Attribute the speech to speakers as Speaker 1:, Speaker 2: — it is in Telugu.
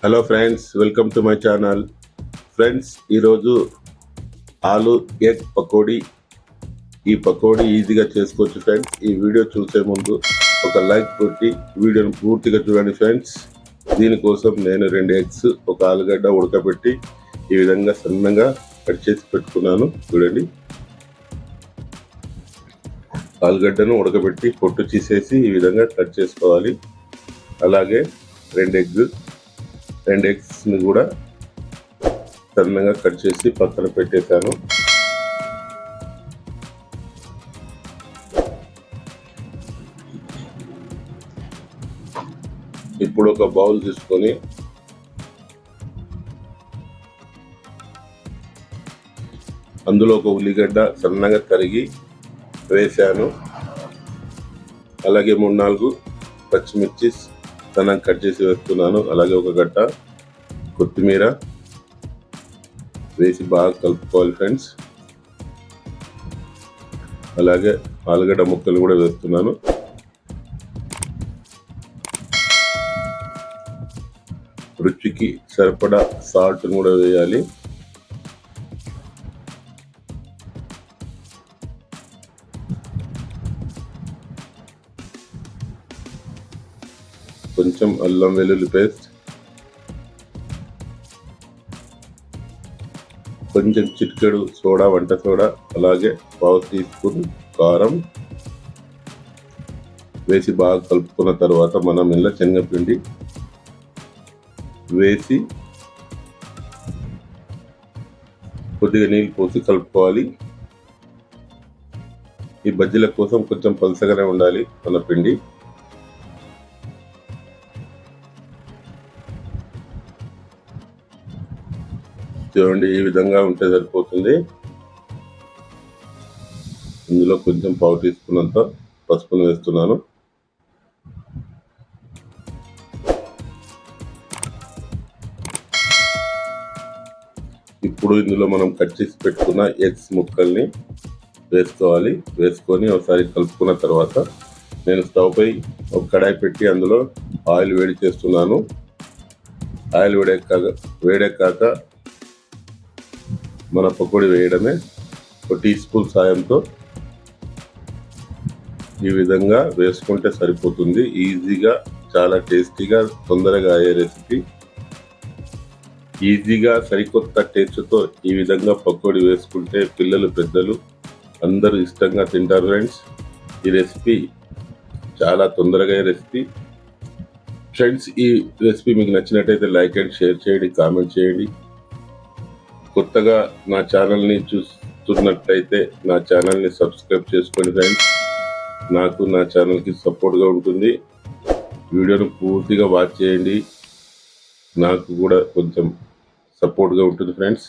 Speaker 1: Hello friends welcome to my channel friends ఈరోజు ఆలు ఎగ్ పకోడీ. ఈ పకోడీ ఈజీగా చేసుకోవచ్చు ఫ్రెండ్స్ ఈ వీడియో చూసే ముందు ఒక లైక్ కొట్టి వీడియోను పూర్తిగా చూడండి ఫ్రెండ్స్ దీనికోసం నేను రెండు ఎగ్స్ ఒక ఆలుగడ్డ ఉడకబెట్టి ఈ విధంగా సన్నగా కట్ చేసి పెట్టుకున్నాను. చూడండి. ఆలుగడ్డను ఉడకబెట్టి పొట్టు తీసేసి ఈ విధంగా కట్ చేసుకోవాలి. అలాగే రెండు ఎగ్ రెండు ఎగ్స్ని కూడా సన్నగా కట్ చేసి పక్కన పెట్టేశాను. ఇప్పుడు ఒక బౌల్ తీసుకొని అందులో ఒక ఉల్లిగడ్డ సన్నగా తరిగి వేశాను. అలాగే మూడు నాలుగు పచ్చిమిర్చి సన్నగా కట్ చేసి వేస్తున్నాను. అలాగే ఒక గడ్డ కొత్తిమీర వేసి బాగా కలుపుకోవాలి ఫ్రెండ్స్. అలాగే ఆలుగడ్డ ముక్కలు కూడా వేస్తున్నాను. రుచికి సరిపడా సాల్ట్ కూడా వేయాలి. కొంచెం అల్లం వెల్లుల్లి పేస్ట్. కొంచెం చిటికెడు సోడా వంట సోడా అలాగే పావు టీ స్పూన్ కారం వేసి బాగా కలుపుకున్న తర్వాత మనం ఇలా శనగపిండి వేసి కొద్దిగా నీళ్ళు పోసి కలుపుకోవాలి. ఈ బజ్జీల కోసం కొంచెం పలసగానే ఉండాలి మన పిండి. చూడండి ఈ విధంగా ఉంటే సరిపోతుంది. ఇందులో కొంచెం పావు టీ స్పూన్ పసుపును వేస్తున్నాను. ఇప్పుడు ఇందులో మనం కట్ చేసి పెట్టుకున్న ఎగ్స్ ముక్కల్ని వేసుకోవాలి. వేసుకొని ఒకసారి కలుపుకున్న తర్వాత నేను స్టవ్ పై ఒక కడాయి పెట్టి అందులో ఆయిల్ వేడి చేస్తున్నాను. ఆయిల్ వేడెక్కాక వేడెక్కాక మన పకోడీ వేయడమే ఒక టీ స్పూన్ సాయంతో ఈ విధంగా వేసుకుంటే సరిపోతుంది. ఈజీగా చాలా టేస్టీగా తొందరగా అయ్యే రెసిపీ ఈజీగా సరికొత్త టేస్ట్తో ఈ విధంగా పకోడీ వేసుకుంటే పిల్లలు పెద్దలు అందరూ ఇష్టంగా తింటారు ఫ్రెండ్స్. ఈ రెసిపీ చాలా తొందరగా అయ్యే రెసిపీ ఫ్రెండ్స్ ఈ రెసిపీ మీకు నచ్చినట్టయితే లైక్ అండ్ షేర్ చేయండి కామెంట్ చేయండి. కొత్తగా నా ఛానల్ని చూస్తున్నట్లయితే నా ఛానల్ని సబ్స్క్రైబ్ చేసుకోండి ఫ్రెండ్స్ నాకు నా ఛానల్కి సపోర్ట్గా ఉంటుంది. వీడియోను పూర్తిగా వాచ్ చేయండి. నాకు కూడా కొంచెం సపోర్ట్గా ఉంటుంది ఫ్రెండ్స్.